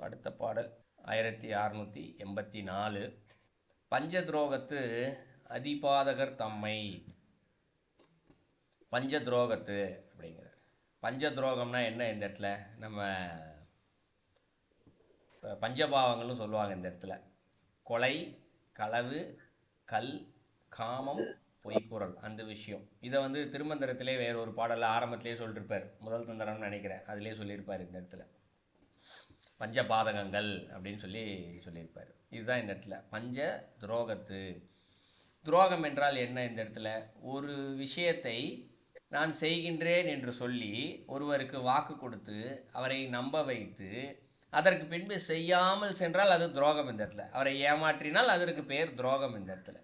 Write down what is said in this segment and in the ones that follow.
அடுத்த பாடல். ஆயிரத்தி அறநூற்றி எண்பத்தி நாலு. பஞ்ச துரோகத்து அதிபாதகர் தம்மை. பஞ்ச துரோகத்து அப்படிங்கிறார். பஞ்ச துரோகம்னா என்ன இந்த இடத்துல? நம்ம பஞ்சபாவங்களும் சொல்லுவாங்க இந்த இடத்துல. கொலை களவு கல் காமம் பொய்க்குறல் அந்த விஷயம். இதை வந்து திருமந்திரத்திலே வேற ஒரு பாடலில் ஆரம்பத்திலே சொல்லியிருப்பார் முதல் தந்திரம்னு நினைக்கிறேன். அதிலே சொல்லியிருப்பார் இந்த இடத்துல. பஞ்சபாதகங்கள் அப்படின்னு சொல்லி சொல்லியிருப்பார். இதுதான் இந்த இடத்துல. பஞ்ச துரோகத்து. துரோகம் என்றால் என்ன இந்த இடத்துல? ஒரு விஷயத்தை நான் செய்கின்றேன் என்று சொல்லி ஒருவருக்கு வாக்கு கொடுத்து அவரை நம்ப வைத்து அதற்கு பின்பு செய்யாமல் சென்றால் அது துரோகம் இந்த இடத்துல. அவரை ஏமாற்றினால் அதற்கு பேர் துரோகம் இந்த இடத்துல.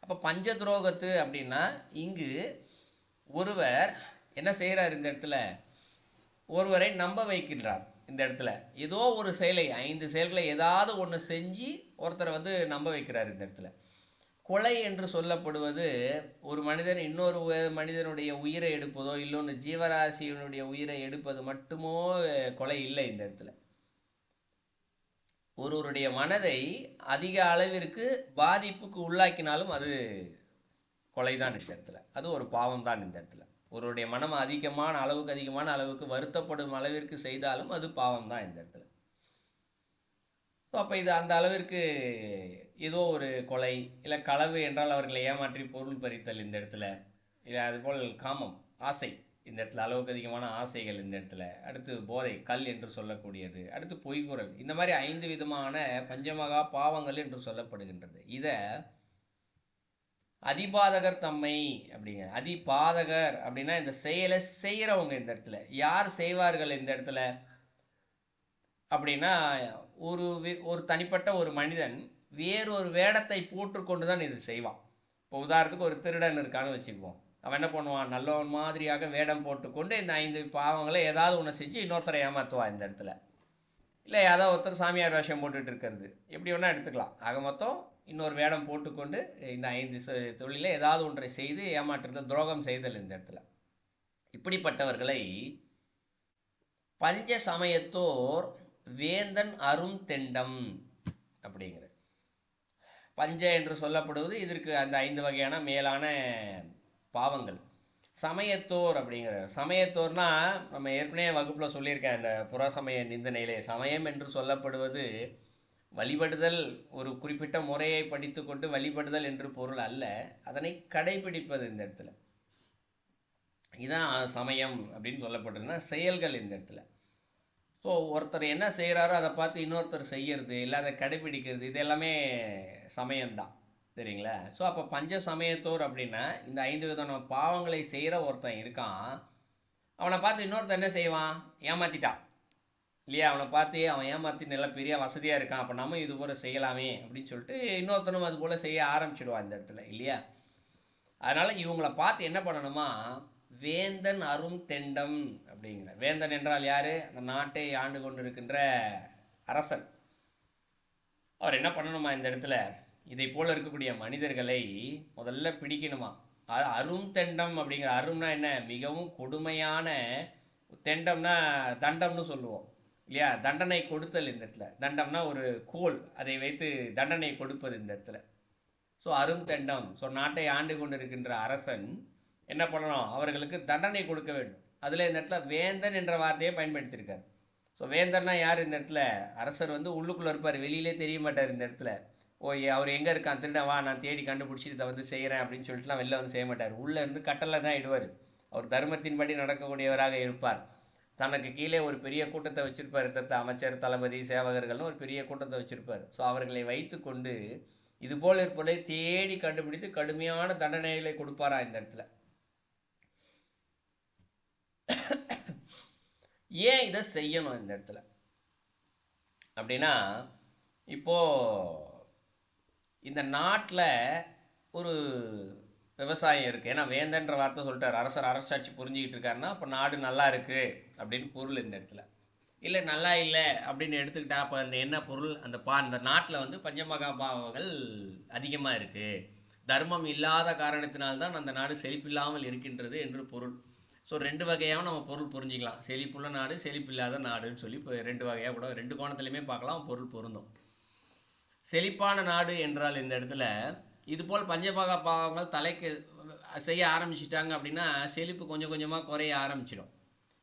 அப்போ பஞ்ச துரோகத்து அப்படின்னா இங்கு ஒருவர் என்ன செய்கிறார் இந்த இடத்துல? ஒருவரை நம்ப வைக்கின்றார். இந்த இடத்துல. ஏதோ ஒரு செயலை ஐந்து செயல்களை ஏதாவது ஒன்று செஞ்சு ஒருத்தரை வந்து நம்ப வைக்கிறார் இந்த இடத்துல. கொலை என்று சொல்லப்படுவது ஒரு மனிதன் இன்னொரு மனிதனுடைய உயிரை எடுப்பதோ இல்லொன்று ஜீவராசியினுடைய உயிரை எடுப்பது மட்டுமோ கொலை இல்லை இந்த இடத்துல. ஒருவருடைய மனதை அதிக அளவிற்கு பாதிப்புக்கு உள்ளாக்கினாலும் அது கொலைதான் இந்த இடத்துல. அது ஒரு பாவம் தான் இந்த இடத்துல. ஒருவருடைய மனம் அதிகமான அளவுக்கு அதிகமான அளவுக்கு வருத்தப்படும் அளவிற்கு செய்தாலும் அது பாவம் தான் இந்த இடத்துல. ஸோ அப்போ இது அந்த அளவிற்கு ஏதோ ஒரு கொலை இல்லை களவு என்றால் அவர்களை ஏமாற்றி பொருள் பறித்தல் இந்த இடத்துல. இல்லை அதுபோல் காமம் ஆசை இந்த இடத்துல அளவுக்கு அதிகமான ஆசைகள் இந்த இடத்துல. அடுத்து போதை கல் என்று சொல்லக்கூடியது. அடுத்து பொய்குரல். இந்த மாதிரி ஐந்து விதமான பஞ்சமகா பாவங்கள் என்று சொல்லப்படுகின்றது. இதை அதிபாதகர் தம்மை அப்படிங்க. அதிபாதகர் அப்படின்னா இந்த செயலை செய்கிறவங்க இந்த இடத்துல. யார் செய்வார்கள் இந்த இடத்துல? அப்படின்னா ஒரு ஒரு தனிப்பட்ட ஒரு மனிதன் வேறொரு வேடத்தை போட்டுக்கொண்டு தான் இது செய்வான். இப்போ உதாரணத்துக்கு ஒரு திருடன் இருக்கான்னு வச்சுக்குவோம். அவன் என்ன பண்ணுவான்? நல்லவன் மாதிரியாக வேடம் போட்டுக்கொண்டு இந்த ஐந்து பாவங்களை ஏதாவது ஒன்று செஞ்சு இன்னொருத்தரை ஏமாற்றுவான் இந்த இடத்துல. இல்லை ஏதோ ஒருத்தர் சாமியார் வேஷம் போட்டுட்டு இருக்கிறது. எப்படி வேணால் எடுத்துக்கலாம். ஆக மொத்தம் இன்னொரு வேடம் போட்டுக்கொண்டு இந்த ஐந்து தொழிலை ஏதாவது ஒன்றை செய்து ஏமாற்றுதல் துரோகம் செய்தல் இந்த இடத்துல. இப்படிப்பட்டவர்களை பஞ்ச சமயத்தோர் வேந்தன் அரும் தெண்டம் அப்படிங்கிற பஞ்ச என்று சொல்லப்படுவது இதற்கு அந்த ஐந்து வகையான மேலான பாவங்கள். சமயத்தோர் அப்படிங்கிற சமயத்தோர்னா நம்ம ஏற்கனவே வகுப்பில் சொல்லியிருக்கேன் அந்த புறசமய நிந்தனையிலே. சமயம் என்று சொல்லப்படுவது வழிபடுதல் ஒரு குறிப்பிட்ட முறையை படித்துக்கொண்டு வழிபடுதல் என்று பொருள் அல்ல. அதனை கடைபிடிப்பது இந்த இடத்துல. இதான் சமயம் அப்படின்னு சொல்லப்பட்டதுன்னா செயல்கள் இந்த இடத்துல. ஸோ ஒருத்தர் என்ன செய்கிறாரோ அதை பார்த்து இன்னொருத்தர் செய்யறது இல்லை அதை கடைபிடிக்கிறது இது எல்லாமே சமயம்தான். சரிங்களா ஸோ அப்போ பஞ்ச சமயத்தோர் அப்படின்னா இந்த ஐந்து விதமான பாவங்களை செய்கிற ஒருத்தன் இருக்கான். அவனை பார்த்து இன்னொருத்தன் என்ன செய்வான்? ஏமாற்றிட்டான் இல்லையா? அவனை பார்த்து அவன் ஏமாற்றி நல்லா பெரிய வசதியாக இருக்கான். அப்போ நம்ம இது போல் செய்யலாமே அப்படின்னு சொல்லிட்டு இன்னொருத்தனும் அது போல் செய்ய ஆரம்பிச்சிடுவான் இந்த இடத்துல இல்லையா? அதனால் இவங்களை பார்த்து என்ன பண்ணணுமா? வேந்தன் அரும் தெண்டம் அப்படிங்கிற வேந்தன் என்றால் யார்? அந்த நாட்டை ஆண்டு கொண்டிருக்கின்ற அரசன். அவர் என்ன பண்ணணுமா இந்த இடத்துல? இதை போல் இருக்கக்கூடிய மனிதர்களை முதல்ல பிடிக்கணுமா? அரும் தெண்டம் அப்படிங்கிற அரும்னா என்ன? மிகவும் கொடுமையான தெண்டம்னா தண்டம்னு சொல்லுவோம். இல்லையா? தண்டனை கொடுத்தல் இந்த இடத்துல. தண்டம்னா ஒரு கோல். அதை வைத்து தண்டனை கொடுப்பது இந்த இடத்துல. ஸோ அரும் தண்டம். ஸோ நாட்டை ஆண்டு கொண்டிருக்கின்ற அரசன் என்ன பண்ணணும்? அவர்களுக்கு தண்டனை கொடுக்க வேண்டும். அதில் இந்த இடத்துல வேந்தன் என்ற வார்த்தையை பயன்படுத்தியிருக்கார். ஸோ வேந்தன்னா யார் இந்த இடத்துல? அரசர் வந்து உள்ளுக்குள்ளே இருப்பார். வெளியிலே தெரிய மாட்டார் இந்த இடத்துல. ஓ ஏ- அவர் எங்கே இருக்கான் திருடன் வா நான் தேடி கண்டுபிடிச்சி இதை வந்து செய்கிறேன் அப்படின்னு சொல்லிட்டுலாம் வெளில வந்து செய்ய மாட்டார். உள்ளே இருந்து கட்டளை தான் இடுவார். அவர் தர்மத்தின்படி நடக்கக்கூடியவராக இருப்பார். தனக்கு கீழே ஒரு பெரிய கூட்டத்தை வச்சுருப்பார். தத்த அமைச்சர் தளபதி சேவகர்கள்னு ஒரு பெரிய கூட்டத்தை வச்சுருப்பார். ஸோ அவர்களை வைத்துக்கொண்டு இது போல் இருப்பதை தேடி கண்டுபிடித்து கடுமையான தண்டனைகளை கொடுப்பாரா இந்த இடத்துல. ஏன் இதை செய்யணும் இந்த இடத்துல? அப்படின்னா இப்போது இந்த நாட்டில் ஒரு விவசாயம் இருக்குது ஏன்னா வேந்தன்ற வார்த்தை சொல்லிட்டார். அரசர் அரசாட்சி புரிஞ்சுக்கிட்டு இருக்காருன்னா அப்போ நாடு நல்லா இருக்குது அப்படின்னு பொருள் இந்த இடத்துல. இல்லை நல்லா இல்லை அப்படின்னு எடுத்துக்கிட்டா அப்போ அந்த என்ன பொருள்? அந்த பா அந்த நாட்டில் வந்து பஞ்சமகா பாவங்கள் அதிகமாக இருக்குது தர்மம் இல்லாத காரணத்தினால்தான் அந்த நாடு செழிப்பில்லாமல் இருக்கின்றது என்று பொருள். ஸோ ரெண்டு வகையாக நம்ம பொருள் புரிஞ்சிக்கலாம். செழிப்புள்ள நாடு செழிப்பில்லாத நாடுன்னு சொல்லி இப்போ ரெண்டு வகையாக கூட ரெண்டு கோணத்துலையுமே பார்க்கலாம் பொருள் பொருந்தும். செழிப்பான நாடு என்றால் இந்த இடத்துல இதுபோல் பஞ்சபாக பாவங்கள் தலைக்கு செய்ய ஆரம்பிச்சிட்டாங்க அப்படின்னா செழிப்பு கொஞ்சம் கொஞ்சமாக குறைய ஆரம்பிச்சிடும்.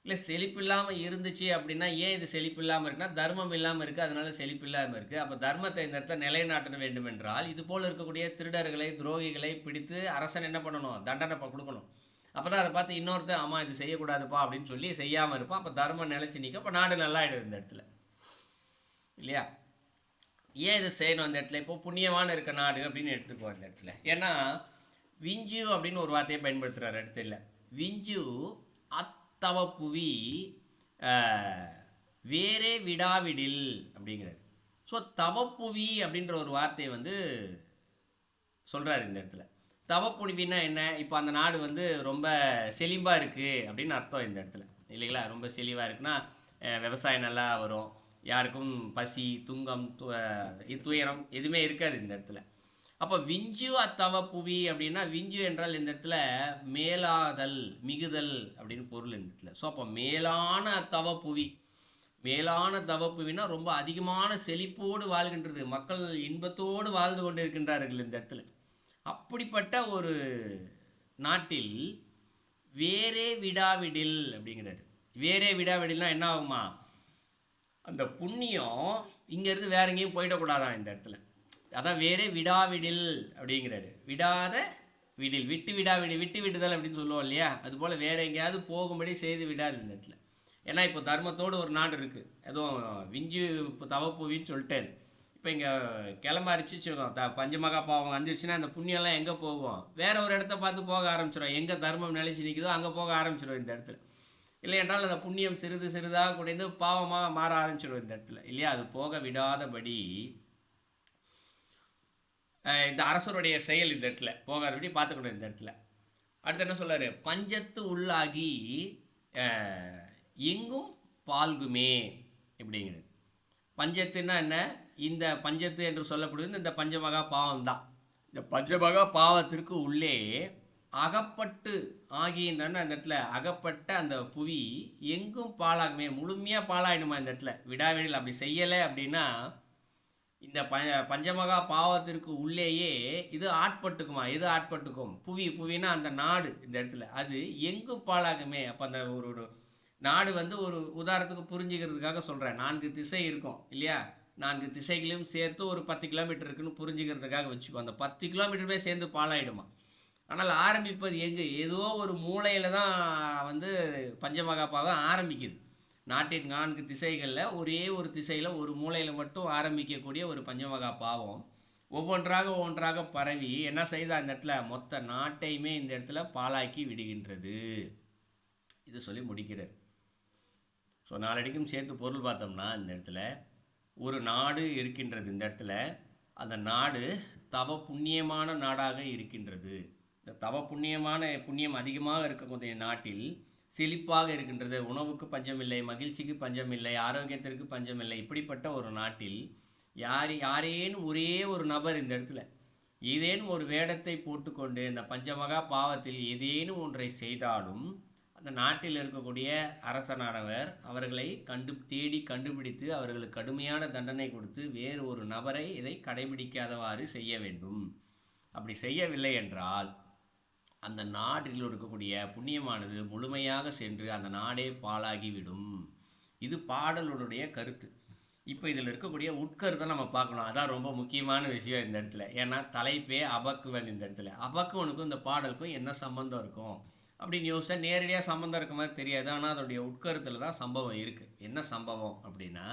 இல்லை செழிப்பு இல்லாமல் இருந்துச்சு அப்படின்னா ஏன் இது செழிப்பு இல்லாமல் இருக்குன்னா தர்மம் இல்லாமல் இருக்குது அதனால செழிப்பு இல்லாமல் இருக்குது அப்போ தர்மத்தை இந்த இடத்துல நிலைநாட்ட வேண்டும் என்றால் இது போல் இருக்கக்கூடிய திருடர்களை துரோகிகளை பிடித்து அரசன் என்ன பண்ணணும்? தண்டனை கொடுக்கணும். அப்போ தான் அதை பார்த்து இன்னொருத்தர் ஆமாம் இது செய்யக்கூடாதுப்பா அப்படின்னு சொல்லி செய்யாமல் இருப்பான். அப்போ தர்மம் நிலச்சி நிற்கும் அப்போ நாடு நல்லாயிடும் இந்த இடத்துல. இல்லையா? ஏன் இது செய்யணும் அந்த இடத்துல? இப்போ புண்ணியமான இருக்க நாடு அப்படின்னு எடுத்துக்குவோம் அந்த இடத்துல. ஏன்னா விஞ்சு அப்படின்னு ஒரு வார்த்தையை பயன்படுத்துகிறார் இடத்துல விஞ்சு அத்தவ புவி வேறே விடாவிடில் அப்படிங்கிறார். ஸோ தவப்புவி அப்படின்ற ஒரு வார்த்தையை வந்து சொல்கிறாரு இந்த இடத்துல. தவப்புனிவின்னா என்ன? இப்போ அந்த நாடு வந்து ரொம்ப செழிம்பாக இருக்குது அப்படின்னு அர்த்தம் இந்த இடத்துல. இல்லைங்களா? ரொம்ப செழிவாக இருக்குன்னா விவசாயம் நல்லா வரும். யாருக்கும் பசி துங்கம் துயரம் எதுவுமே இருக்காது இந்த இடத்துல. அப்போ விஞ்சு அத்தவ புவி அப்படின்னா விஞ்சு என்றால் இந்த இடத்துல மேலாதல் மிகுதல் அப்படின்னு பொருள் இந்த இடத்துல. ஸோ அப்போ மேலான அத்தவ புவி மேலான தவப்புவினா ரொம்ப அதிகமான செழிப்போடு வாழ்கின்றது. மக்கள் இன்பத்தோடு வாழ்ந்து கொண்டிருக்கின்றார்கள் இந்த இடத்துல. அப்படிப்பட்ட ஒரு நாட்டில் வேறே விடாவிடில் அப்படிங்கிறாரு. வேறே விடாவிடில்னா என்ன ஆகுமா? அந்த புண்ணியம் இங்கேருந்து வேற எங்கேயும் போயிடக்கூடாதான் இந்த இடத்துல? அதான் வேறே விடாவிடில் அப்படிங்கிறாரு. விடாத விடில் விட்டு விடாவிடில் விட்டு விடுதல் அப்படின்னு சொல்லுவோம் இல்லையா? அதுபோல் வேற எங்கேயாவது போகும்படி செய்து விடாது இந்த இடத்துல. ஏன்னா இப்போ தர்மத்தோடு ஒரு நாடு இருக்குது எதுவும் விஞ்சு இப்போ தவப்புவின்னு சொல்லிட்டேன். இப்போ இங்கே கிளம்ப அரிச்சிச்சுக்கோ த பஞ்சமகா பாவம் வந்துருச்சுன்னா அந்த புண்ணியம்லாம் எங்கே போகும்? வேற ஒரு இடத்த பார்த்து போக ஆரம்பிச்சிடும் எங்கே தர்மம் நிலைச்சு நிற்குதோ அங்கே போக ஆரம்பிச்சிடும் இந்த இடத்துல. இல்லை என்றால் அந்த புண்ணியம் சிறிது சிறிதாக குறைந்து பாவமாக மாற ஆரம்பிச்சிடும் இந்த இடத்துல. இல்லையா? அது போக விடாதபடி இந்த அரசருடைய செயல் இந்த இடத்துல. போகாதபடி பார்த்துக்கணும் இந்த இடத்துல. அடுத்து என்ன சொல்றாரு? பஞ்சத்து உள்ளாகி எங்கும் பால்குமே இப்படிங்கிறது பஞ்சத்துன்னா என்ன? இந்த பஞ்சத்து என்று சொல்லப்படுவது இந்த பஞ்சமகா பாவம் தான் இந்த பஞ்சமகா பாவத்திற்கு உள்ளே அகப்பட்டு ஆகின்றன அந்த இடத்துல அகப்பட்ட அந்த புவி எங்கும் பாலாகுமே முழுமையாக பாலாயிடுமா இந்த இடத்துல? விடாவிடில் அப்படி செய்யலை அப்படின்னா இந்த ப பஞ்சமகா பாவத்திற்கு உள்ளேயே இது ஆட்பட்டுக்குமா? எது ஆட்பட்டுக்கும்? புவி புவினா அந்த நாடு இந்த இடத்துல. அது எங்கும் பாழாகுமே. அப்போ அந்த ஒரு ஒரு நாடு வந்து ஒரு உதாரணத்துக்கு புரிஞ்சுக்கிறதுக்காக சொல்கிறேன் நான்கு திசை இருக்கும் இல்லையா? நான்கு திசைகளையும் சேர்த்து ஒரு பத்து கிலோமீட்டர் இருக்குன்னு புரிஞ்சுக்கிறதுக்காக வச்சுக்கோ. அந்த பத்து கிலோமீட்டருமே சேர்ந்து பாழாயிடுமா? ஆனால் ஆரம்பிப்பது எங்கே? ஏதோ ஒரு மூலையில் தான் வந்து பஞ்சமகா ஆரம்பிக்குது. நாட்டின் நான்கு திசைகளில் ஒரே ஒரு திசையில் ஒரு மூலையில் மட்டும் ஆரம்பிக்கக்கூடிய ஒரு பஞ்சமகா பாவம் ஒவ்வொன்றாக ஒவ்வொன்றாக பரவி என்ன செய்யுது அந்த இடத்துல? மொத்த நாட்டையுமே இந்த இடத்துல பாழாக்கி விடுகின்றது. இது சொல்லி முடிக்கிறார். ஸோ நாளடிக்கும் சேர்த்து பொருள் பார்த்தோம்னா இந்த இடத்துல ஒரு நாடு இருக்கின்றது. இந்த இடத்துல அந்த நாடு தவ புண்ணியமான நாடாக இருக்கின்றது. இந்த தவ புண்ணியமான புண்ணியம் அதிகமாக இருக்கக்கூடிய நாட்டில் செழிப்பாக இருக்கின்றது. உணவுக்கு பஞ்சமில்லை மகிழ்ச்சிக்கு பஞ்சமில்லை ஆரோக்கியத்திற்கு பஞ்சமில்லை. இப்படிப்பட்ட ஒரு நாட்டில் யார் யாரேனும் ஒரே ஒரு நபர் இந்த இடத்துல. ஏதேனும் ஒரு வேடத்தை போட்டுக்கொண்டு இந்த பஞ்சமகா பாவத்தில் ஏதேனும் ஒன்றை செய்தாலும் அந்த நாட்டில் இருக்கக்கூடிய அரசனானவர் அவர்களை கண்டு தேடி கண்டுபிடித்து அவர்களுக்கு கடுமையான தண்டனை கொடுத்து வேறு ஒரு நபரை இதை கடைபிடிக்காதவாறு செய்ய வேண்டும். அப்படி செய்யவில்லை என்றால் அந்த நாட்டில் இருக்கக்கூடிய புண்ணியமானது முழுமையாக சென்று அந்த நாடே பாழாகிவிடும். இது பாடலுடைய கருத்து. இப்போ இதில் இருக்கக்கூடிய உட்கருத்தை நம்ம பார்க்கணும். அதான் ரொம்ப முக்கியமான விஷயம் இந்த இடத்துல. ஏன்னா தலைப்பே அபக்குவன் இந்த இடத்துல. அபக்குவனுக்கும் இந்த பாடலுக்கும் என்ன சம்பந்தம் இருக்கும்? அப்படின்னு யோசிச்சா நேரடியாக சம்பந்தம் இருக்க மாதிரி தெரியாது. ஆனால் அதோடைய உட்கருத்தில் தான் சம்பவம் இருக்குது என்ன சம்பவம் அப்படின்னா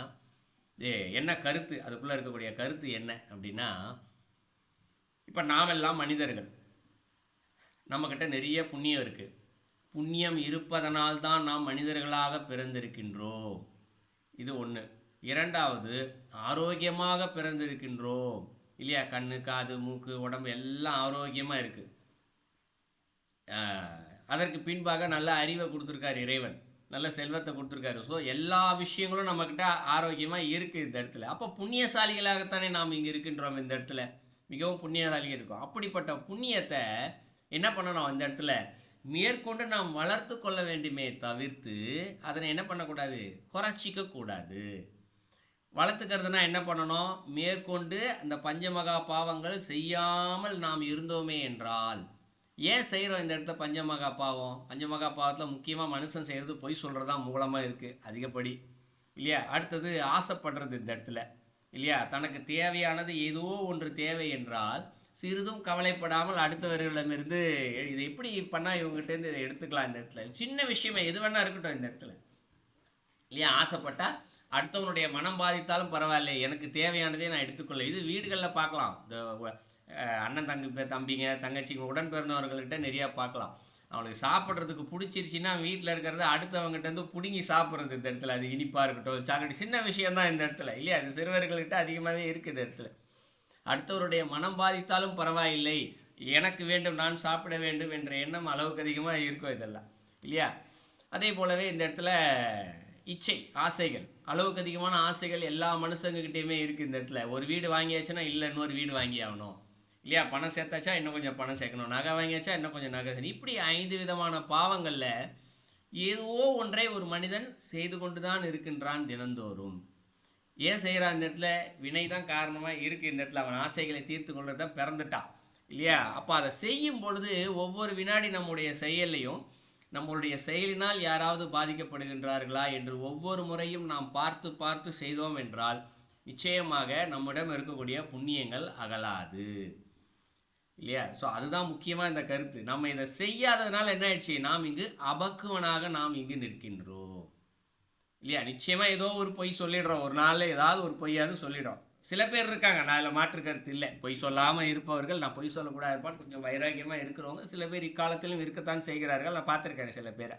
ஏ என்ன கருத்து? அதுக்குள்ளே இருக்கக்கூடிய கருத்து என்ன அப்படின்னா இப்போ நாமெல்லாம் மனிதர்கள். நம்மக்கிட்ட நிறைய புண்ணியம் இருக்குது புண்ணியம் இருப்பதனால் தான் நாம் மனிதர்களாக பிறந்திருக்கின்றோம். இது ஒன்று இரண்டாவது ஆரோக்கியமாக பிறந்திருக்கின்றோம். இல்லையா? கண்ணு காது மூக்கு உடம்பு எல்லாம் ஆரோக்கியமாக இருக்குது அதற்கு பின்பாக நல்ல அறிவை கொடுத்துருக்காரு இறைவன். நல்ல செல்வத்தை கொடுத்துருக்காரு. ஸோ எல்லா விஷயங்களும் நம்மக்கிட்ட ஆரோக்கியமாக இருக்குது இந்த இடத்துல. அப்போ புண்ணியசாலிகளாகத்தானே நாம் இங்கே இருக்கின்றோம் இந்த இடத்துல? மிகவும் புண்ணியசாலிகள் இருக்கும். அப்படிப்பட்ட புண்ணியத்தை என்ன பண்ணணும் அந்த இடத்துல? மேற்கொண்டு நாம் வளர்த்து கொள்ள வேண்டுமே தவிர்த்து அதனை என்ன பண்ணக்கூடாது? குறைச்சிக்க கூடாது. வளர்த்துக்கிறதுனா என்ன பண்ணணும்? மேற்கொண்டு அந்த பஞ்சமகா பாவங்கள் செய்யாமல் நாம் இருந்தோமே என்றால் ஏன் செய்கிறோம் இந்த இடத்துல பஞ்சமகா பாவம்? பஞ்சமகா பாவத்தில் முக்கியமாக மனுஷன் செய்கிறது பொய் சொல்கிறது தான் மூலமாக இருக்குது அதிகப்படி. இல்லையா? அடுத்தது ஆசைப்படுறது இந்த இடத்துல. இல்லையா? தனக்கு தேவையானது ஏதோ ஒன்று தேவை என்றால் சிறிதும் கவலைப்படாமல் அடுத்தவர்களிடமிருந்து இதை எப்படி பண்ணால் இவங்ககிட்டேருந்து இதை எடுத்துக்கலாம் இந்த இடத்துல? சின்ன விஷயமே எது வேணா இருக்கட்டும் இந்த இடத்துல. இல்லையா? ஆசைப்பட்டால் அடுத்தவனுடைய மனம் பாதித்தாலும் பரவாயில்ல. எனக்கு தேவையானதே நான் எடுத்துக்கொள்ள. இது வீடுகளில் பார்க்கலாம். இந்த அண்ணன் தங்கி தம்பிங்க தங்கச்சிங்க உடன் பிறந்தவர்கள்கிட்ட நிறையா பார்க்கலாம். அவளுக்கு சாப்பிட்றதுக்கு பிடிச்சிருச்சுன்னா வீட்டில் இருக்கிறத அடுத்தவங்ககிட்ட வந்து பிடுங்கி சாப்பிட்றது இந்த இடத்துல. அது இனிப்பாக இருக்கட்டும் சாக்கடை சின்ன விஷயம் தான் இந்த இடத்துல. இல்லையா? அது சிறுவர்கள்கிட்ட அதிகமாகவே இருக்குது இந்த இடத்துல. அடுத்தவருடைய மனம் பாதித்தாலும் பரவாயில்லை. எனக்கு வேண்டும் நான் சாப்பிட வேண்டும் என்ற எண்ணம் அளவுக்கு அதிகமாக இருக்கும் இதெல்லாம் இல்லையா? அதே போலவே இந்த இடத்துல இச்சை ஆசைகள். அளவுக்கு அதிகமான ஆசைகள் எல்லா மனுஷங்ககிட்டயுமே இருக்குது இந்த இடத்துல. ஒரு வீடு வாங்கியாச்சுன்னா இல்லை இன்னொரு வீடு வாங்கி ஆகணும். இல்லையா? பணம் சேர்த்தாச்சா இன்னும் கொஞ்சம் பணம் சேர்க்கணும். நகை வாங்கியாச்சா இன்னும் கொஞ்சம் நகை சேர்க்கணும். இப்படி ஐந்து விதமான பாவங்களில் ஏதோ ஒன்றை ஒரு மனிதன் செய்து கொண்டு தான் இருக்கின்றான் தினந்தோறும். ஏன் செய்கிறான் இந்த இடத்துல? வினை தான் காரணமாக இருக்குது இந்த இடத்துல. அவன் ஆசைகளை தீர்த்து கொள்றத பிறந்துட்டான் இல்லையா? அப்போ அதை செய்யும் பொழுது ஒவ்வொரு வினாடி நம்முடைய செயல்லையும் நம்மளுடைய செயலினால் யாராவது பாதிக்கப்படுகின்றார்களா என்று ஒவ்வொரு முறையும் நாம் பார்த்து பார்த்து செய்தோம் என்றால் நிச்சயமாக நம்மிடம் இருக்கக்கூடிய புண்ணியங்கள் அகலாது. இல்லையா? ஸோ அதுதான் முக்கியமாக இந்த கருத்து. நம்ம இதை செய்யாததுனால என்ன ஆயிடுச்சு? நாம் இங்கு அபக்குவனாக நாம் இங்கு நிற்கின்றோம். இல்லையா? நிச்சயமா ஏதோ ஒரு பொய் சொல்லிடுறோம். ஒரு நாளில் ஏதாவது ஒரு பொய்யாவது சொல்லிடுறோம். சில பேர் இருக்காங்க. நான் அதில் மாற்று கருத்து இல்லை. பொய் சொல்லாமல் இருப்பவர்கள் நான் பொய் சொல்லக்கூடாது இருப்பான் கொஞ்சம் வைராக்கியமாக இருக்கிறவங்க சில பேர் இக்காலத்திலும் இருக்கத்தான் செய்கிறார்கள். நான் பார்த்துருக்கேன் சில பேரை.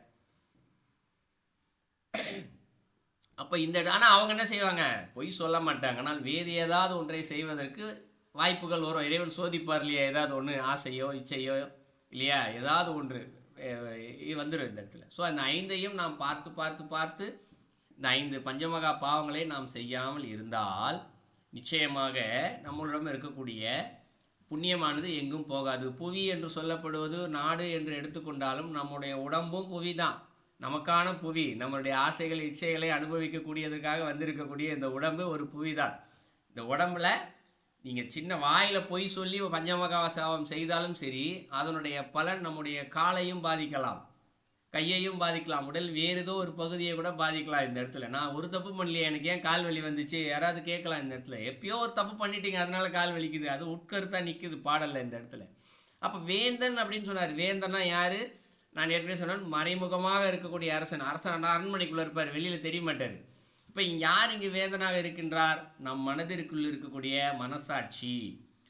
அப்போ இந்த ஆனால் அவங்க என்ன செய்வாங்க? பொய் சொல்ல மாட்டாங்க. ஆனால் வேறு ஏதாவது ஒன்றை செய்வதற்கு வாய்ப்புகள் வரும். இறைவன் சோதிப்பார் இல்லையா? ஏதாவது ஒன்று ஆசையோ இச்சையோ இல்லையா? ஏதாவது ஒன்று இது வந்துடும் இந்த இடத்துல. ஸோ அந்த ஐந்தையும் நாம் பார்த்து பார்த்து பார்த்து இந்த ஐந்து பஞ்சமகா பாவங்களை நாம் செய்யாமல் இருந்தால் நிச்சயமாக நம்மளிடம் இருக்கக்கூடிய புண்ணியமானது எங்கும் போகாது. புவி என்று சொல்லப்படுவது நாடு என்று எடுத்துக்கொண்டாலும் நம்முடைய உடம்பும் புவி தான் நமக்கான புவி நம்மளுடைய ஆசைகள் இச்சைகளை அனுபவிக்கக்கூடியதுக்காக வந்திருக்கக்கூடிய இந்த உடம்பு ஒரு புவி தான் இந்த உடம்புல நீங்கள் சின்ன வாயில் பொய் சொல்லி பஞ்சமகாசாவம் செய்தாலும் சரி அதனுடைய பலன் நம்முடைய காலையும் பாதிக்கலாம். கையையும் பாதிக்கலாம் உடல் வேறு ஏதோ ஒரு பகுதியை கூட பாதிக்கலாம் இந்த இடத்துல. நான் ஒரு தப்பு பண்ணலையே எனக்கு ஏன் கால் வலி வந்துச்சு? யாராவது கேட்கலாம் இந்த இடத்துல. எப்பயோ ஒரு தப்பு பண்ணிட்டீங்க அதனால கால் வலிக்குது. அது உட்கருத்தா நிற்குது பாடலில் இந்த இடத்துல. அப்போ வேந்தன் அப்படின்னு சொன்னார். வேந்தன்னா யாரு? நான் ஏற்கனவே சொன்னேன் மறைமுகமாக இருக்கக்கூடிய அரசன். அரசன் அரண்மனைக்குள்ளே இருப்பார் வெளியில் தெரிய மாட்டார். இப்போ யார் இங்கு வேந்தனாக இருக்கின்றார்? நம் மனதிற்குள் இருக்கக்கூடிய மனசாட்சி.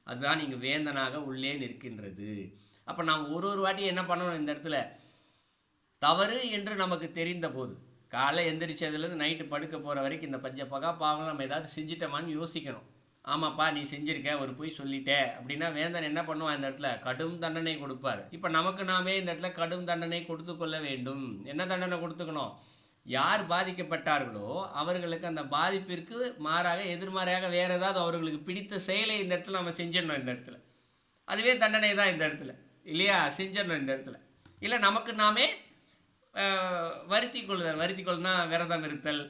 அதுதான் இங்கு வேந்தனாக உள்ளே நிற்கின்றது. அப்போ நாம் ஒரு ஒரு வாட்டி என்ன பண்ணணும் இந்த இடத்துல? தவறு என்று நமக்கு தெரிந்த போது காலை எந்திரிச்சதுலேருந்து நைட்டு படுக்க போகிற வரைக்கும் இந்த பஞ்ச பகா பாவம் நம்ம ஏதாவது செஞ்சிட்டோமான்னு யோசிக்கணும். ஆமாப்பா நீ செஞ்சிருக்க ஒரு பொய் சொல்லிட்டே. அப்படின்னா வேந்தன் என்ன பண்ணுவான் இந்த இடத்துல? கடும் தண்டனை கொடுப்பார். இப்போ நமக்கு நாமே இந்த இடத்துல கடும் தண்டனை கொடுத்து கொள்ள வேண்டும். என்ன தண்டனை கொடுத்துக்கணும்? யார் பாதிக்கப்பட்டார்களோ அவர்களுக்கு அந்த பாதிப்பிற்கு மாறாக எதிர்மாறாக வேற ஏதாவது அவர்களுக்கு பிடித்த செயலை இந்த இடத்துல நம்ம செஞ்சிடணும் இந்த இடத்துல. அதுவே தண்டனை தான் இந்த இடத்துல. இல்லையா? செஞ்சிடணும் இந்த இடத்துல. இல்லை நமக்கு நாமே வருத்தி கொள்ளுதல் வருத்தி கொள்ளுனா விரதம் இருத்தல்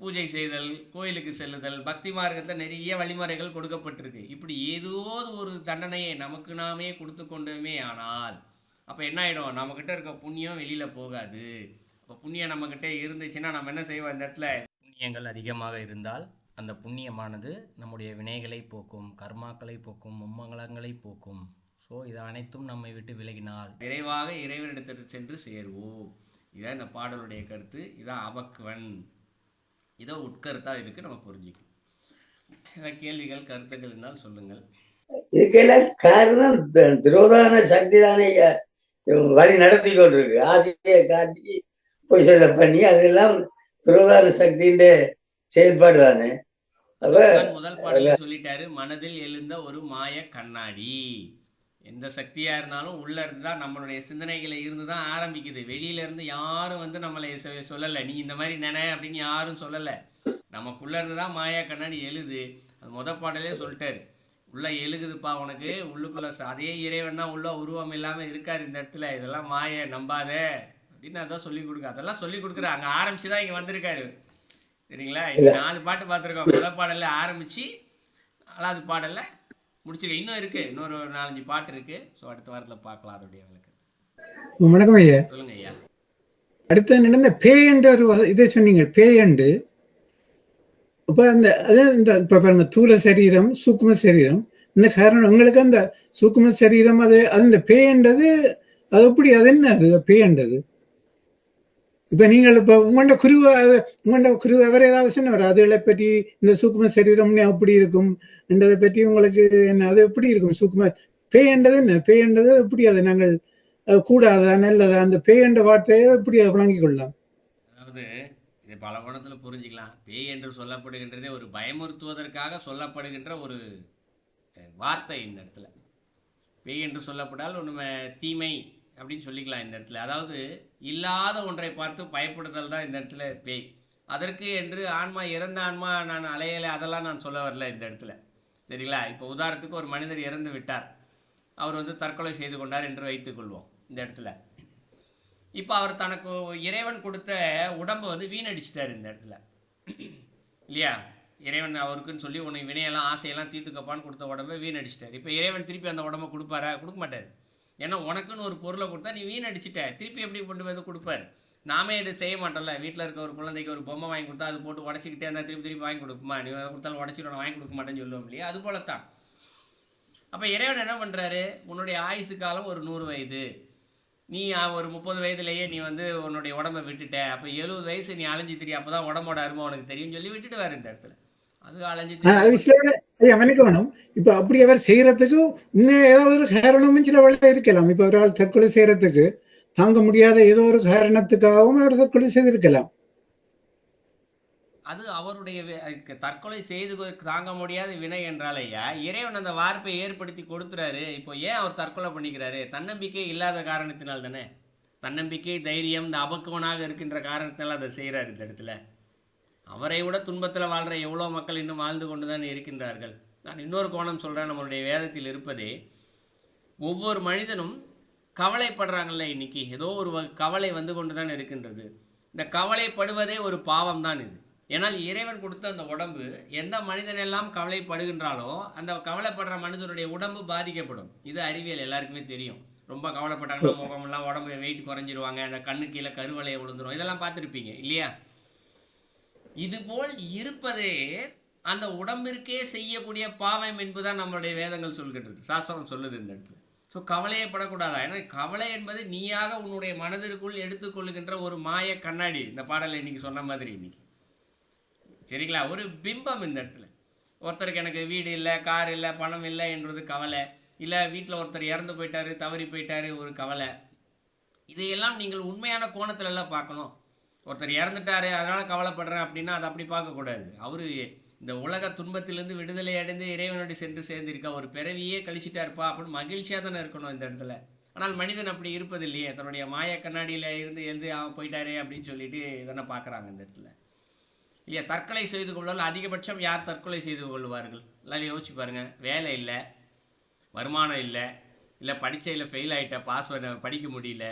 பூஜை செய்தல் கோயிலுக்கு செல்லுதல் பக்தி மார்க்கத்தில் நிறைய வழிமுறைகள் கொடுக்கப்பட்டிருக்கு. இப்படி ஏதோ ஒரு தண்டனையை நமக்கு நாமே கொடுத்து கொண்டோமே ஆனால் அப்போ என்ன ஆகிடும் நம்மக்கிட்ட இருக்க புண்ணியம் வெளியில் போகாது. அப்போ புண்ணியம் நம்மக்கிட்ட இருந்துச்சுன்னா நம்ம என்ன செய்வோம் இந்த இடத்துல? புண்ணியங்கள் அதிகமாக இருந்தால் அந்த புண்ணியமானது நம்முடைய வினைகளை போக்கும் கர்மாக்களை போக்கும் மும்மங்களங்களை போக்கும். ஸோ இது அனைத்தும் நம்மை விட்டு விலகினால் விரைவாக இறைவனிடத்திற்கு சென்று சேருவோம். இதான் இந்த பாடலுடைய கருத்து. இதான் அபக்குவன் இதோ உட்கருத்தா இருக்கு நம்ம புரிஞ்சுக்கணும். கேள்விகள் கருத்துக்கள் இருந்தால் சொல்லுங்கள். இதுக்கெல்லாம் காரணம் திரோதான சக்தி தானே வழி நடத்தி கொண்டிருக்கு. ஆசையை காட்டி போய் சொல்ல பண்ணி அதெல்லாம் திரோதான சக்தியின் செயல்பாடு தானே முதல் பாடலில் சொல்லிட்டாரு மனதில் எழுந்த ஒரு மாய கண்ணாடி. எந்த சக்தியா இருந்தாலும் உள்ள இருந்து தான் நம்மளுடைய சிந்தனைகளை இருந்து தான் ஆரம்பிக்குது. வெளியில இருந்து யாரும் வந்து நம்மளை சொல்லல. நீ இந்த மாதிரி நினை அப்படின்னு யாரும் சொல்லல. நமக்குள்ள இருந்து தான் மாயா கண்ணாடி எழுது. அது முத பாடலே சொல்லிட்டாரு. உள்ள எழுகுதுப்பா உனக்கு. உள்ளுக்குள்ள அதே இறைவன் தான் உள்ள உருவம் இல்லாம இருக்காரு இந்த இடத்துல. இதெல்லாம் மாய நம்பாதே. அப்படின்னு அதான் சொல்லி கொடுக்க அதெல்லாம் சொல்லி கொடுக்குற அங்க ஆரம்பிச்சு தான் இங்க வந்திருக்காரு. சரிங்களா? இது நாலு பாட்டு பார்த்துருக்கோம். முதல் பாடல்ல ஆரம்பிச்சு நாலாவது பாடல்ல முடிச்சிருக்கேன் இன்னும் இருக்கு. இன்னொரு ஒரு நாலஞ்சு பாட்டு இருக்கு. ஸோ அடுத்த வாரத்துல பார்க்கலாம் அதோடைய உங்களுக்கு வணக்கம் ஐயா. சொல்லுங்க ஐயா. அடுத்து நடந்த பேயண்டு ஒரு இதை சொன்னீங்க பேயண்டு இப்ப அந்த அது இந்த இப்ப பாருங்க தூல சரீரம் சூக்கும சரீரம். இந்த காரணம்? உங்களுக்கு அந்த சூக்கும சரீரம் அது அது இந்த பேயண்டது அது எப்படி அது என்ன அது பேயண்டது இப்ப நீங்கள் இப்ப உங்களோட குரு உங்களோட குரு அவர் ஏதாவது சொன்னவர் அதுகளை பற்றி இந்த சூக்கும சரீரம்னு அப்படி இருக்கும்? என்றதை பற்றி உங்களுக்கு என்ன அது எப்படி இருக்கும்? சூக்கும பேயன்றது என்ன? பேயன்றது எப்படி அதை நாங்கள் கூடாதா நல்லதா? அந்த பேயன்ற வார்த்தையை எப்படி அதை விளங்கிக் கொள்ளலாம்? அதாவது இது பல கோணத்துல புரிஞ்சுக்கலாம். பேய் என்று சொல்லப்படுகின்றதே ஒரு பயமுறுத்துவதற்காக சொல்லப்படுகின்ற ஒரு வார்த்தை இந்த இடத்துல. பேய் என்று சொல்லப்படால் ஒன்று தீமை அப்படின்னு சொல்லிக்கலாம் இந்த இடத்துல. அதாவது இல்லாத ஒன்றை பார்த்து பயப்படுதல் தான் இந்த இடத்துல பேய். அதற்கு என்று ஆன்மா இறந்த ஆன்மா நான் அலையலை அதெல்லாம் நான் சொல்ல வரல இந்த இடத்துல. சரிங்களா? இப்போ உதாரணத்துக்கு ஒரு மனிதர் இறந்து விட்டார். அவர் வந்து தற்கொலை செய்து கொண்டார் என்று வைத்துக்கொள்வோம் இந்த இடத்துல. இப்போ அவர் தனக்கு இறைவன் கொடுத்த உடம்பை வந்து வீணடிச்சிட்டார் இந்த இடத்துல. இல்லையா? இறைவன் அவருக்குன்னு சொல்லி உன்னை வினையெல்லாம் ஆசையெல்லாம் தீர்த்துக்கப்பான்னு கொடுத்த உடம்பை வீணடிச்சிட்டார். இப்போ இறைவன் திருப்பி அந்த உடம்பை கொடுப்பாரா? கொடுக்க மாட்டார். ஏன்னா உனக்குன்னு ஒரு பொருளை கொடுத்தா நீ வீணடிச்சிட்ட திருப்பி எப்படி கொண்டு வந்து கொடுப்பார்? நாமே இதை செய்ய மாட்டோம்ல. வீட்டில் இருக்க ஒரு குழந்தைக்கு ஒரு பொம்மை வாங்கி கொடுத்தா அது போட்டு உடச்சிக்கிட்டே இருந்தால் திருப்பி திருப்பி வாங்கி கொடுக்குமா? நீ அதை கொடுத்தாலும் உடச்சிட்டு வாங்கி கொடுக்க மாட்டேன்னு சொல்லுவோம் இல்லையா? அது போலத்தான். அப்போ இறைவன் என்ன பண்ணுறாரு உன்னுடைய ஆயுசு காலம் ஒரு நூறு வயது. நீ ஒரு முப்பது வயதுலேயே நீ வந்து உன்னுடைய உடம்பை விட்டுட்ட. அப்போ எழுபது வயசு நீ அலைஞ்சு தெரியும் அப்போ தான் உடம்போட அருமை உனக்கு தெரியும் சொல்லி விட்டுட்டு விட்டுடுவார் இந்த இடத்துல. அது அலைஞ்சு அது அவனுக்கு வேணும் இப்ப அப்படி அவர் செய்யறதுக்கு இன்னும் ஏதாவது ஒரு காரணமும் சில வேளை இருக்கலாம். இப்ப ஒரு ஆள் தற்கொலை செய்யறதுக்கு தாங்க முடியாத ஏதோ ஒரு காரணத்துக்காகவும் அவர் தற்கொலை செய்திருக்கலாம். அது அவருடைய தற்கொலை செய்து கொ- தாங்க முடியாத வினை என்றால் ஐயா இறைவன் அந்த வார்ப்பை ஏற்படுத்தி கொடுத்துறாரு இப்போ ஏன் அவர் தற்கொலை பண்ணிக்கிறாரு? தன்னம்பிக்கை இல்லாத காரணத்தினால் தானே தன்னம்பிக்கை தைரியம் இந்த அபக்குவனாக இருக்கின்ற காரணத்தினால் அதை செய்கிறார் இந்த இடத்துல. அவரை விட துன்பத்தில் வாழ்கிற எவ்வளோ மக்கள் இன்னும் வாழ்ந்து கொண்டு தான் இருக்கின்றார்கள்? நான் இன்னொரு கோணம் சொல்கிறேன் நம்மளுடைய வேதத்தில் இருப்பதே ஒவ்வொரு மனிதனும் கவலைப்படுறாங்கல்ல இன்னைக்கு? ஏதோ ஒரு கவலை வந்து கொண்டு தான் இருக்கின்றது. இந்த கவலைப்படுவதே ஒரு பாவம் தான் இது. ஏன்னால் இறைவன் கொடுத்த அந்த உடம்பு எந்த மனிதன் எல்லாம் கவலைப்படுகின்றாலோ அந்த கவலைப்படுற மனிதனுடைய உடம்பு பாதிக்கப்படும். இது அறிவியல் எல்லாருக்குமே தெரியும். ரொம்ப கவலைப்பட்டாங்கன்னா முகமெல்லாம் உடம்பு வெயிட் குறைஞ்சிருவாங்க அந்த கண்ணு கீழே கருவலையை விழுந்துரும். இதெல்லாம் பார்த்துருப்பீங்க இல்லையா? இதுபோல் இருப்பதே அந்த உடம்பிற்கே செய்யக்கூடிய பாவம் என்பதுதான் நம்மளுடைய வேதங்கள் சொல்கின்றது. சாஸ்திரம் சொல்லுது இந்த இடத்துல. ஸோ கவலையே படக்கூடாதா? ஏன்னா கவலை என்பது நீயாக உன்னுடைய மனதிற்குள் எடுத்துக்கொள்கின்ற ஒரு மாய கண்ணாடி. இந்த பாடலை இன்னைக்கு சொன்ன மாதிரி இன்னைக்கு. சரிங்களா? ஒரு பிம்பம் இந்த இடத்துல. ஒருத்தருக்கு எனக்கு வீடு இல்லை கார் இல்லை பணம் இல்லை என்றது கவலை. இல்லை வீட்டில் ஒருத்தர் இறந்து போயிட்டாரு தவறி போயிட்டாரு ஒரு கவலை. இதையெல்லாம் நீங்கள் உண்மையான கோணத்துலலாம் பார்க்கணும். ஒருத்தர் இறந்துட்டாரு அதனால் கவலைப்படுறேன் அப்படின்னா அதை அப்படி பார்க்கக்கூடாது அவரு இந்த உலக துன்பத்திலிருந்து விடுதலை அடைந்து இறைவனோடு சென்று சேர்ந்திருக்க ஒரு பிறவியே கழிச்சிட்டாருப்பா அப்படின்னு மகிழ்ச்சியாக தானே இருக்கணும் இந்த இடத்துல. ஆனால் மனிதன் அப்படி இருப்பது இல்லையே தன்னுடைய மாய கண்ணாடியில் இருந்து எழுந்து அவன் போயிட்டாரே அப்படின்னு சொல்லிட்டு இதனை பார்க்குறாங்க இந்த இடத்துல. இல்லையா தற்கொலை செய்து கொள்ளால் அதிகபட்சம் யார் தற்கொலை செய்து கொள்வார்கள்? எல்லாம் யோசிச்சு பாருங்கள் வேலை இல்லை வருமானம் இல்லை இல்லை படிச்சையில் ஃபெயில் ஆகிட்ட பாஸ் படிக்க முடியல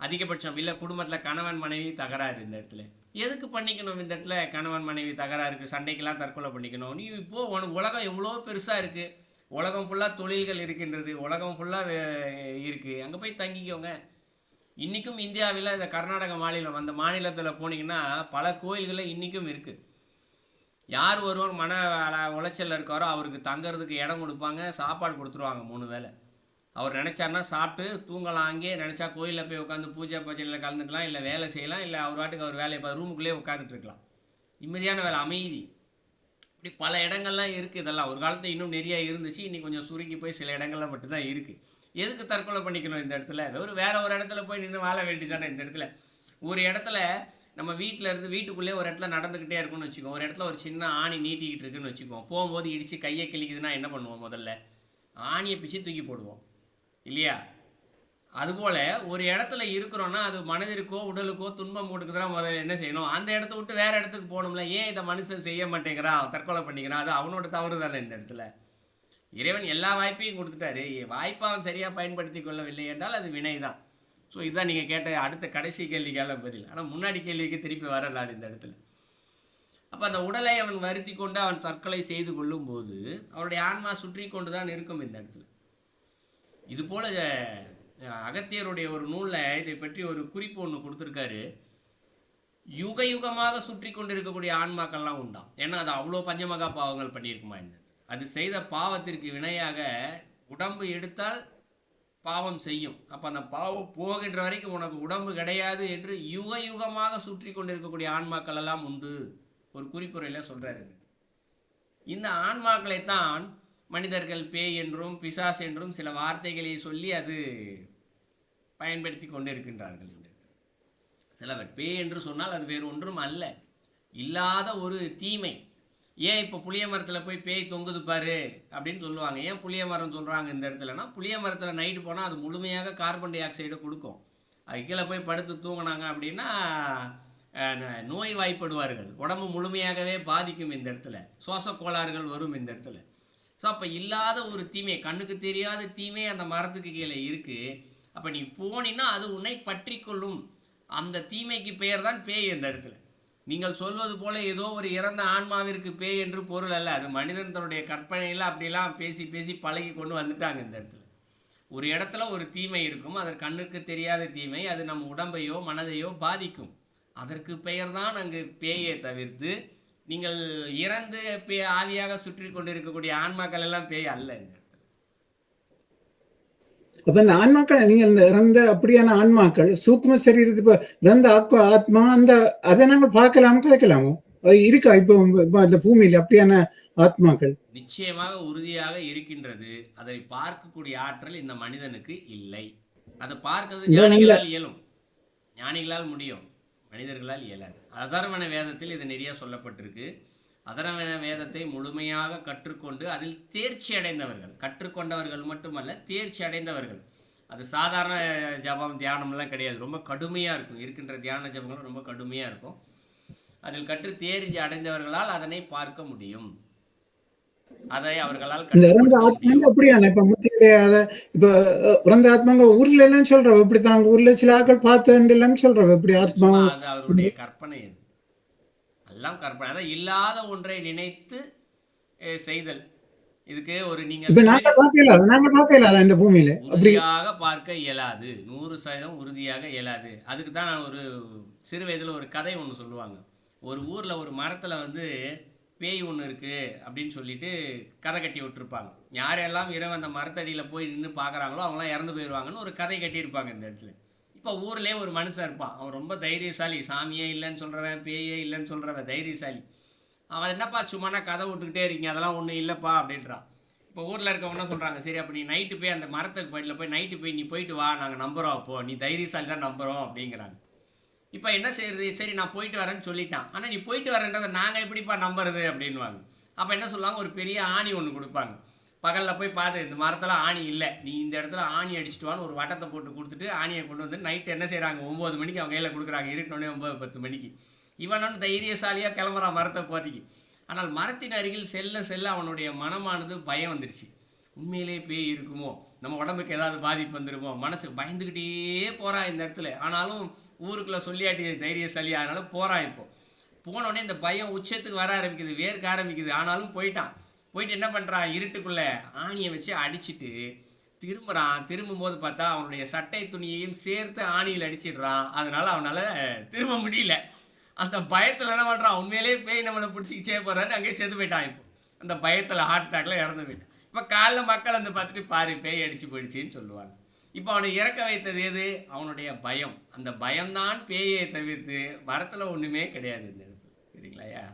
அதிகபட்சம் இல்லை குடும்பத்தில் கணவன் மனைவி தகராறு இந்த இடத்துல. எதுக்கு பண்ணிக்கணும் இந்த இடத்துல கணவன் மனைவி தகராறுக்கு சண்டைக்கெல்லாம் தற்கொலை பண்ணிக்கணும். நீ இப்போது உனக்கு உலகம் எவ்வளோ பெருசாக இருக்குது உலகம் ஃபுல்லாக தொழில்கள் இருக்கின்றது. உலகம் ஃபுல்லாக இருக்குது அங்கே போய் தங்கிக்கோங்க. இன்றைக்கும் இந்தியாவில் இந்த கர்நாடக மாநிலம் அந்த மாநிலத்தில் போனீங்கன்னா பல கோயில்களில் இன்றைக்கும் இருக்குது யார் ஒருவர் மன அல- இருக்காரோ அவருக்கு தங்கிறதுக்கு இடம் கொடுப்பாங்க சாப்பாடு கொடுத்துருவாங்க மூணு வேளை. அவர் நினச்சாருன்னா சாப்பிட்டு தூங்கலாம் அங்கேயே. நினைச்சா கோயிலில் போய் உட்காந்து பூஜை பஜனையில் கலந்துக்கலாம் இல்லை வேலை செய்யலாம் இல்லை அவர் வாட்டுக்கு அவர் வேலையை இப்போ ரூமுக்குள்ளேயே உட்காந்துட்டு இருக்கலாம். நிம்மதியான வேலை அமைதி. இப்படி பல இடங்கள்லாம் இருக்குது இதெல்லாம். ஒரு காலத்தில் இன்னும் நிறையா இருந்துச்சு. இன்னைக்கு கொஞ்சம் சுருங்கி போய் சில இடங்கள்ல மட்டும்தான் இருக்குது எதுக்கு தற்கொலை பண்ணிக்கணும் இந்த இடத்துல? ஒரு வேற ஒரு இடத்துல போய் நின்று வாழ வேண்டியதானே இந்த இடத்துல. ஒரு இடத்துல நம்ம வீட்டில் இருந்து வீட்டுக்குள்ளே ஒரு இடத்துல நடந்துக்கிட்டே இருக்குன்னு வச்சுக்கோம் ஒரு இடத்துல ஒரு சின்ன ஆணி நீட்டிக்கிட்டு இருக்குன்னு வச்சுக்கோம் போகும்போது இடித்து கையை கிழிக்குதுன்னா என்ன பண்ணுவோம் முதல்ல? ஆணியை பிச்சு தூக்கி போடுவோம். இல்லையா? அதுபோல் ஒரு இடத்துல இருக்கிறோன்னா அது மனதிற்கோ உடலுக்கோ துன்பம் கொடுக்குதுனா முதல்ல என்ன செய்யணும்? அந்த இடத்த விட்டு வேறு இடத்துக்கு போகணும்ல. ஏன் இதை மனுஷன் செய்ய மாட்டேங்கிறான் தற்கொலை பண்ணிக்கிறான். அது அவனோட தவறு தானே இந்த இடத்துல. இறைவன் எல்லா வாய்ப்பையும் கொடுத்துட்டாரு. வாய்ப்பை அவன் சரியாக பயன்படுத்தி கொள்ளவில்லை என்றால் அது வினை தான் ஸோ இதுதான் நீங்கள் கேட்ட அடுத்த கடைசி கேள்விக்கான பதில். ஆனால் முன்னாடி கேள்விக்கு திருப்பி வரலாறு இந்த இடத்துல. அப்போ அந்த உடலை அவன் வருத்தி கொண்டு அவன் தற்கொலை செய்து கொள்ளும் போது அவருடைய ஆன்மா சுற்றி கொண்டு தான் இருக்கும் இந்த இடத்துல. இது போல அகத்தியருடைய ஒரு நூலில் இதை பற்றி ஒரு குறிப்பு ஒன்று கொடுத்துருக்காரு. யுக யுகமாக சுற்றி கொண்டிருக்கக்கூடிய ஆன்மாக்கள்லாம் உண்டாம். ஏன்னா அது அவ்வளோ பஞ்சமகா பாவங்கள் பண்ணியிருக்குமா என்ன? அது செய்த பாவத்திற்கு வினையாக உடம்பு எடுத்தால் பாவம் செய்யும். அப்போ அந்த பாவம் போகின்ற வரைக்கும் உனக்கு உடம்பு கிடையாது என்று யுக யுகமாக சுற்றி கொண்டிருக்கக்கூடிய ஆன்மாக்கள் எல்லாம் உண்டு. ஒரு குறிப்புரையில் சொல்கிறாரு இந்த ஆன்மாக்களைத்தான் மனிதர்கள் பேய் என்றும் பிசாஸ் என்றும் சில வார்த்தைகளை சொல்லி அது பயன்படுத்தி கொண்டிருக்கின்றார்கள் இந்த சிலவர் பேய் என்று சொன்னால் அது வேறு ஒன்றும் அல்ல. இல்லாத ஒரு தீமை. ஏன் இப்போ புளிய மரத்தில் போய் பேய் தொங்குது பாரு அப்படின்னு சொல்லுவாங்க. ஏன் புளிய மரம் சொல்கிறாங்க இந்த இடத்துலனா புளிய மரத்தில் நைட்டு போனால் அது முழுமையாக கார்பன் டை ஆக்சைடை கொடுக்கும். அது கீழே போய் படுத்து தூங்கினாங்க அப்படின்னா ந- நோய் வாய்ப்படுவார்கள். உடம்பு முழுமையாகவே பாதிக்கும் இந்த இடத்துல. சுவாச கோளாறுகள் வரும் இந்த இடத்துல. ஸோ அப்போ இல்லாத ஒரு தீமை கண்ணுக்கு தெரியாத தீமை அந்த மரத்துக்கு கீழே இருக்குது அப்போ நீ போனின்னா அது உன்னை பற்றி கொள்ளும். அந்த தீமைக்கு பெயர் தான் பேய் இந்த இடத்துல. நீங்கள் சொல்வது போல ஏதோ ஒரு இறந்த ஆன்மாவிற்கு பேய் என்று பொருள் அல்ல. அது மனிதன் தன்னுடைய கற்பனையில் அப்படிலாம் பேசி பேசி பழகி கொண்டு வந்துட்டாங்க இந்த இடத்துல. ஒரு இடத்துல ஒரு தீமை இருக்கும். அது கண்ணுக்கு தெரியாத தீமை. அது நம் உடம்பையோ மனதையோ பாதிக்கும். அதற்கு பெயர் தான் அங்கு பேயை தவிர்த்து நீங்கள் இறந்து பே ஆவியாக சுற்றி கொண்டிருக்கக்கூடிய ஆன்மாக்கள் எல்லாம் பேய் அல்ல இந்த. அப்ப இந்த ஆன்மாக்கள் நீங்க இந்த இறந்த அப்படியான ஆன்மாக்கள் சூக்கும சரீரத்து இப்ப இறந்த ஆத்மா ஆத்மா அந்த அதை நாங்கள் பார்க்கலாமோ கிடைக்கலாமோ இருக்கா? இப்போ அந்த பூமியில அப்படியான ஆத்மாக்கள். நிச்சயமாக உறுதியாக இருக்கின்றது. அதை பார்க்கக்கூடிய ஆற்றல் இந்த மனிதனுக்கு இல்லை. அதை பார்க்கிறது ஞானிகளால் இயலும். ஞானிகளால் முடியும். மனிதர்களால் இயலாது. அதர்வன வேதத்தில் இது நிறைய சொல்லப்பட்டிருக்கு. அதர்வன வேதத்தை முழுமையாக கற்றுக்கொண்டு அதில் தேர்ச்சி அடைந்தவர்கள் கற்றுக்கொண்டவர்கள் மட்டுமல்ல தேர்ச்சி அடைந்தவர்கள். அது சாதாரண ஜபம் தியானம்லாம் கிடையாது. ரொம்ப கடுமையாக இருக்கும். இருக்கின்ற தியான ஜபங்களும் ரொம்ப கடுமையாக இருக்கும். அதில் கற்று தேர்ச்சி அடைந்தவர்களால் அதனை பார்க்க முடியும். அதை அவர்களால் இந்த இறந்த. ஆத்மாங்க அப்படியான இப்ப முத்தியுடைய அத இப்ப இறந்த ஆத்மாங்க ஊர்ல எல்லாம் சொல்றவ இப்படி தாங்க ஊர்ல சில ஆட்கள் பார்த்து எல்லாம் சொல்றவ இப்படி ஆத்மா? அது அவருடைய கற்பனை அது. எல்லாம் கற்பனை. அதான் இல்லாத ஒன்றை நினைத்து செய்தல். இதுக்கு ஒரு நாங்க நீங்கள் பார்க்கல அதை நாங்க பார்க்கல அதை இந்த பூமியில? உறுதியாக பார்க்க இயலாது. நூறு சதவீதம் உறுதியாக இயலாது. அதுக்கு தான் நான் ஒரு சிறு வயதுல ஒரு கதை ஒன்று சொல்லுவாங்க. ஒரு ஊர்ல ஒரு மரத்துல வந்து பேய் ஒன்று இருக்குது அப்படின்னு சொல்லிட்டு கதை கட்டி விட்டுருப்பாங்க. யாரெல்லாம் இரவு அந்த மரத்தடியில் போய் நின்று பார்க்குறாங்களோ அவங்களாம் இறந்து போயிடுவாங்கன்னு ஒரு கதை கட்டியிருப்பாங்க இந்த இடத்துல. இப்போ ஊர்லேயே ஒரு மனுஷன் இருப்பான். அவன் ரொம்ப தைரியசாலி. சாமியே இல்லைன்னு சொல்கிறவன் பேயே இல்லைன்னு சொல்கிறவன் தைரியசாலி. அவன் என்னப்பா சும்மானா கதை விட்டுக்கிட்டே இருக்கீங்க? அதெல்லாம் ஒன்றும் இல்லைப்பா அப்படின்றான். இப்போ ஊரில் இருக்கவங்க சொல்கிறாங்க சரி அப்போ நீ நைட்டு போய் அந்த மரத்துக்கு படியில் போய் நைட்டு போய் நீ போயிட்டு வா. நாங்கள் நம்புகிறோம் அப்போ. நீ தைரியசாலி தான் நம்புகிறோம் அப்படிங்கிறாங்க. இப்போ என்ன செய்யறது சரி நான் போயிட்டு வரேன்னு சொல்லிட்டான். ஆனால் நீ போயிட்டு வரேன்றதை நாங்கள் எப்படிப்பா நம்புறது? அப்படின்வாங்க அப்போ என்ன சொல்லுவாங்க? ஒரு பெரிய ஆணி ஒன்று கொடுப்பாங்க. பகலில் போய் பார்த்து இந்த மரத்தில் ஆணி இல்லை. நீ இந்த இடத்துல ஆணி அடிச்சிட்டு வான்னு ஒரு வட்டத்தை போட்டு கொடுத்துட்டு ஆணியை கொண்டு வந்து நைட்டு என்ன செய்கிறாங்க ஒம்பது மணிக்கு அவங்க கையில் கொடுக்குறாங்க. இருட்டினோடனே ஒம்பது பத்து மணிக்கு. இவனும் தைரியசாலியாக கிளம்புறான் மரத்தை போத்திக்கு ஆனால் மரத்தின் அருகில் செல்ல செல்ல அவனுடைய மனமானது பயம் வந்துருச்சு. உண்மையிலே பேய் இருக்குமோ? நம்ம உடம்புக்கு ஏதாவது பாதிப்பு வந்துருமோ? மனசு பயந்துக்கிட்டே போகிறான் இந்த இடத்துல. ஆனாலும் ஊருக்குள்ளே சொல்லியாட்டி தைரியசாலி அதனால போகிறான் இப்போ. போனோடனே இந்த பயம் உச்சத்துக்கு வர ஆரம்பிக்குது வேர்க்க ஆரம்பிக்குது. ஆனாலும் போயிட்டான். போயிட்டு என்ன பண்ணுறான் இருட்டுக்குள்ளே ஆணியை வச்சு அடிச்சிட்டு திரும்புகிறான் திரும்பும்போது பார்த்தா அவனுடைய சட்டை துணியையும் சேர்த்து ஆணியில் அடிச்சிடுறான். அதனால் அவனால் திரும்ப முடியல. அந்த பயத்தில் என்ன பண்ணுறான் உண்மையிலேயே பேய் நம்மளை பிடிச்சிக்கிச்சே போகிறாரு அங்கேயே செத்து போயிட்டான் இப்போ. அந்த பயத்தில் ஹார்ட் அட்டாக்ல இறந்து போயிட்டான். இப்போ காலைல மக்கள் வந்து பார்த்துட்டு பாரு பேய் அடிச்சு போயிடுச்சின்னு சொல்லுவாங்க. இப்போ அவனை இறக்க வைத்தது எது? அவனுடைய பயம். அந்த பயம்தான் பேயை தவிர்த்து வரத்தில் ஒன்றுமே கிடையாது இந்த இடத்துல. சரிங்களாயா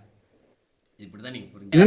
இப்படி தான் நீங்கள் புரிஞ்சு